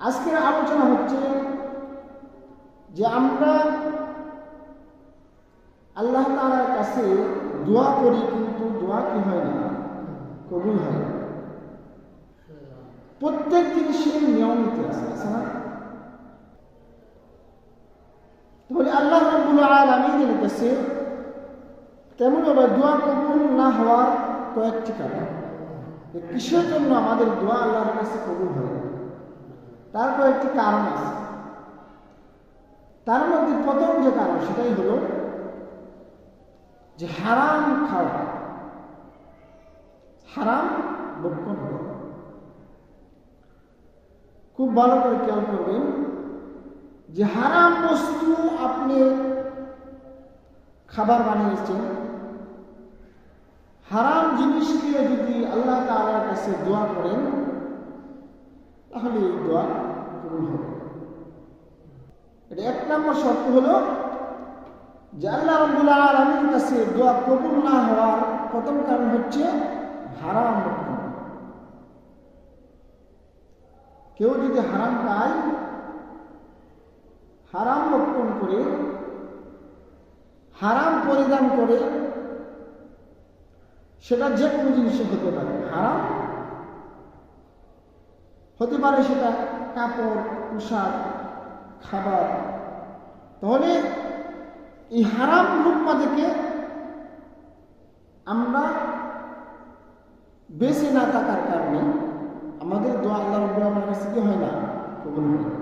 আজকের আলোচনা হচ্ছে যে আমরা আল্লাহ তাআলার কাছে দোয়া করি, কিন্তু দোয়া কি হয় না? কবুল হয় প্রত্যেক জিনিসের নিয়ম আছে আছে না? তাহলে আল্লাহ রব্বুল আলামিনের কাছে তেমন আবার দোয়া কবুল না হওয়ার কয়েকটি কারণ। কিসের জন্য আমাদের দোয়া আল্লাহর কাছে কবুল হয় তার কয়েকটি কারণ আছে। তার মধ্যে প্রথম যে কারণ, সেটাই হলো যে হারাম খাওয়া, হারাম বক্ষণ করা খুব ভালো করে খেয়াল করবেন যে হারাম বস্তু আপনি খাবার বানিয়েছেন, হারাম জিনিস দিয়ে যদি আল্লাহ তাআলার কাছে দোয়া করেন তাহলে এই দোয়া কবুল হবে। এটা এক নম্বর শর্ত হলো যে আল্লাহ আলমীর কাছে দোয়া কবুল না হওয়ার প্রথম কারণ হচ্ছে হারাম কেউ যদি হারাম খায় হারাম ভক্ষণ করে, হারাম পরিধান করে, সেটা যে কোনো জিনিসে হতে পারে। হারাম হতে পারে সেটা কাপড়, পোশাক, খাবার। তাহলে এই হারাম লুকমা থেকে আমরা বেঁচে না থাকার কারণে আমাদের দোয়া আল্লাহ রব্বুল কাছে কি হয় না? কবুল হয়।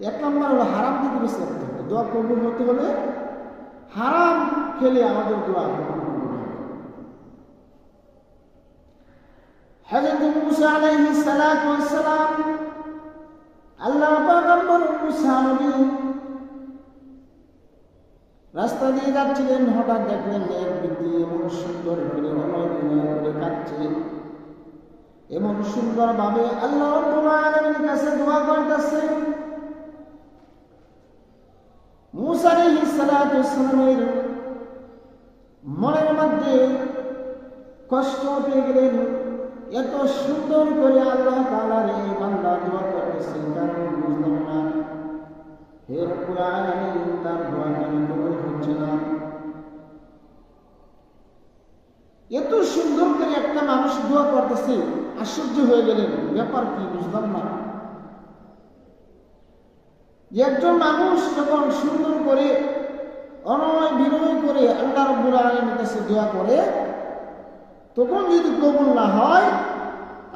এক নম্বর হলো হারাম থেকে বেঁচে থাকতে হবে। দোয়া কবুল হতে হলে হারাম খেলে আমাদের দোয়া কবুল হবে হযরত মুসা আলাইহিস সালাতু ওয়াস সালাম, আল্লাহ পয়গম্বর মুসা নবী রাস্তা দিয়ে যাচ্ছিলেন, হঠাৎ দেখলেন এক ব্যক্তি এমন সুন্দর করে অনয় বিনয় করে কাঁদছে। এমন সুন্দর ভাবে আল্লাহ রব্বুল কাছে দোয়া করতেছে। মুসা আলাইহিস ওয়াস সালামের মনের মধ্যে কষ্ট পেয়ে গেলেন। এত সুন্দর করে আল্লাহ তাআলার এই বান্দা দোয়া করতেছেন, কারণ বুঝলাম না। হে আলামিন তার দোয়া কেন কবুল হচ্ছে না? এত সুন্দর করে একটা মানুষ দোয়া করতেছে, আশ্চর্য হয়ে গেলেন, ব্যাপার কি বুঝলাম না। একজন মানুষ যখন সুন্দর করে, অনয় বিনয় করে আল্লাহ রব্বুল আলমের কাছে দোয়া করে, তখন যদি কবুল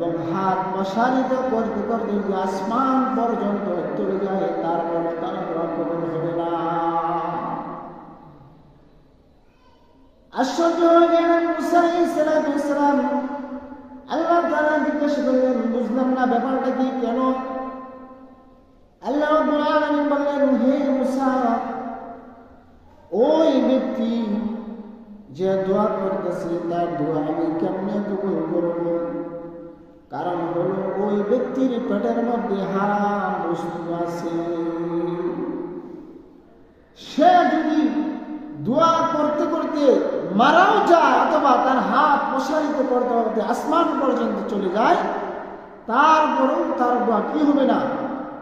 এবং হাত প্রসারিত করতে করতে আসমান পর্যন্ত চলে যায় তারপর তার কবুল হবে না। আশ্চর্য হয়ে গেলেন মুসা আলাইহিস সালাতু ওয়াস সালাম আল্লাহ তাআলা জিজ্ঞেস করলেন, বুঝলাম না ব্যাপারটা কি, কেন? আল্লাহ আলামিন বললেন, হে মুসা, ওই ব্যক্তি যে দোয়া করতেছে, তার দোয়া আমি কেমনে কবুল করব? কারণ হলো ওই ব্যক্তির পেটের মধ্যে হারাম বস্তু আছে। সে যদি দোয়া করতে করতে মারাও যায় অথবা তার হাত প্রসারিত করতে করতে আসমান পর্যন্ত চলে যায়, তারপরেও তার দোয়া কি হবে না?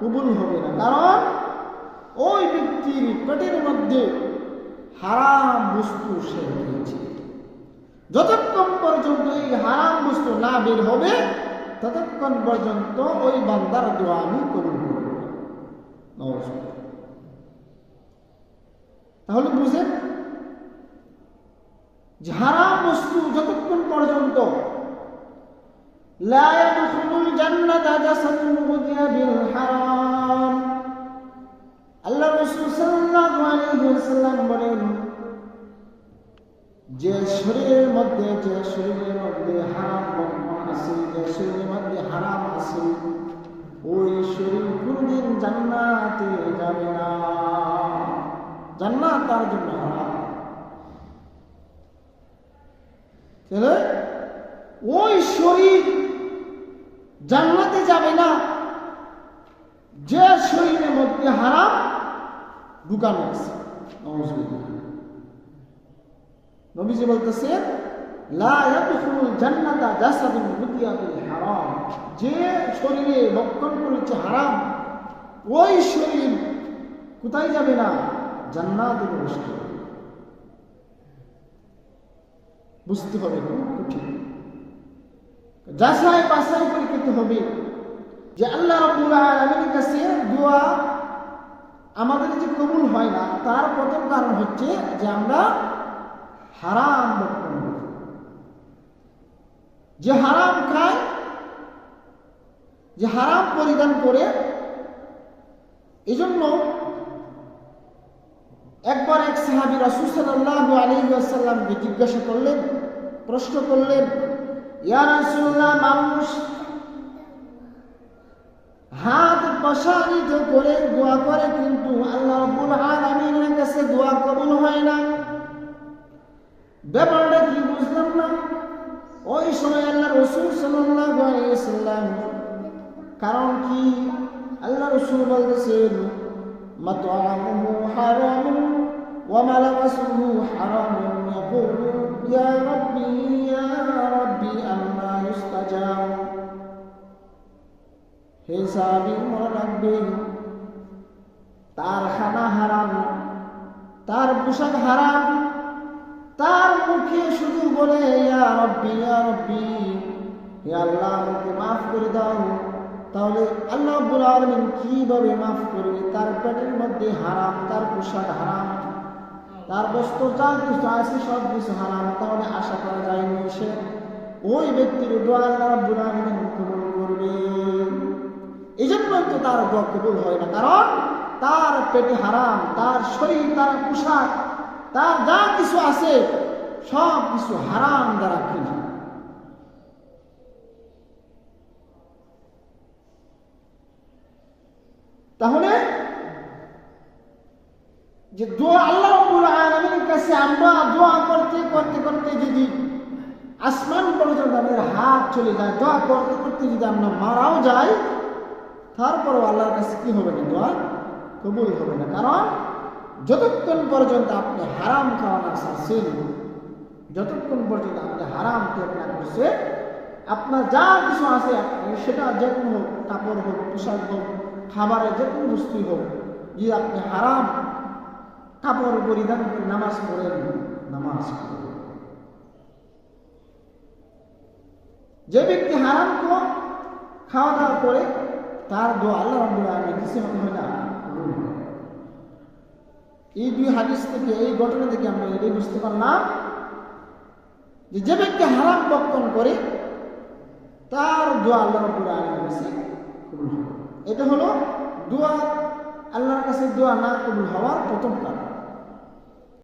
কবুল হবে না। কারণ ওই ব্যক্তির পেটের মধ্যে হারাম বস্তু সে দিয়েছে। যতক্ষণ পর্যন্ত এই হারাম বস্তু না বের হবে ততক্ষণ পর্যন্ত ওই বান্দার দোয়া আমি কবুল করব তাহলে বুঝে যারা বস্তু যতক্ষণ পর্যন্ত আল্লাহ যে শরীরের মধ্যে, যে শরীরের মধ্যে হারাম আছে যে মধ্যে হারাম আছে ওই শরীর কোনদিন জান্নাতে জান্নাত তার জন্য ওই শরীর জান্নাতে যাবে না। যে শরীরের মধ্যে হারাম, ঢুকানো আছে। নবীজি বলতেছে হারাম। যে শরীরে ভক্ষণ করেছে হারাম, ওই শরীর কোথায় যাবে না? জান্নাতে প্রবেশ বুঝতে হবে খুব কঠিন। যাচাই করে হবে। যে আল্লাহ রাব্বুল কাছে দোয়া আমাদের যে কবুল হয় না, তার প্রথম কারণ হচ্ছে যে আমরা হারাম যে হারাম খায়, যে হারাম পরিধান করে, এজন্য একবার এক সাহাবি রাসূল সাল্লাল্লাহু আলাইহি ওয়াসাল্লামকে জিজ্ঞাসা করলেন, প্রশ্ন করলেন, ইয়া মানুষ হাত প্রসারিত করে দোয়া করে, কিন্তু আল্লাহ আলামিনের কাছে দোয়া কবুল হয় না। ব্যাপারটা ওই সময় আল্লাহ রসুল ওয়াসাল্লাম, কারণ কি? আল্লাহ রসুল বলতেছেন, মাতআমুহু হারামুন ওয়া মালাবাসুহু হারামুন। ইয়াকুলু, ইয়া রাব্বি ইয়া রাব্বি আম্মা ইউস্তাজাব হে সাহাবী, মনে রাখবেন, তার খানা হারাম, তার পোশাক হারাম তার মুখে শুধু বলে, ইয়া রব্বি ইয়া রব্বি আল্লাহ, আমাকে মাফ করে দাও। তাহলে আল্লাহ আব্বুল আলমিন কীভাবে মাফ করবে? তার পেটের মধ্যে হারাম, তার পোশাক হারাম, তার বস্ত্র যা কিছু আছে সব কিছু হারাম, তাহলে আশা করা যায়নি সে ওই ব্যক্তির দোয়া আল্লাহ আব্বুল আলমিন কবুল করবে। এই জন্যই তো তার দোয়া কবুল হয় না, কারণ তার পেটে হারাম, তার শরীর, তার পোশাক তার যা কিছু আছে, সব কিছু হারাম দ্বারা কিনা। তাহলে, যে দোয়া আল্লাহ কাছে আমরা দোয়া করতে করতে করতে যদি আসমান পর্যন্ত আমাদের হাত চলে যায়, দোয়া করতে করতে যদি আমরা মারাও যাই, তারপরও আল্লাহর কাছে কি হবে না দোয়া? কবুল হবে না। কারণ যতক্ষণ পর্যন্ত আপনি হারাম খাওয়া না যতক্ষণ পর্যন্ত আপনি হারাম ত্যাগ না করছে আপনার যা কিছু আছে সেটা যে কোনো হোক, কাপড় হোক, পোশাক হোক, খাবারের যে কোনো বস্তুই হোক যে আপনি হারাম কাপড় পরিধান করে নামাজ পড়েন, নামাজ যে ব্যক্তি হারাম খাওয়া দাওয়া করে, তার দোয়া আল্লাহ রাব্বুল আলামিন কিছু হয় না। এই দুই হাদিস থেকে, এই ঘটনা থেকে আমরা এটাই বুঝতে পারলাম যে যে ব্যক্তি হারাম বক্ষণ করে, তার দোয়া আল্লাহর উপরে আলামিনের কাছে এটা হলো দোয়া আল্লাহর কাছে দোয়া না কবুল হওয়ার প্রথম কারণ।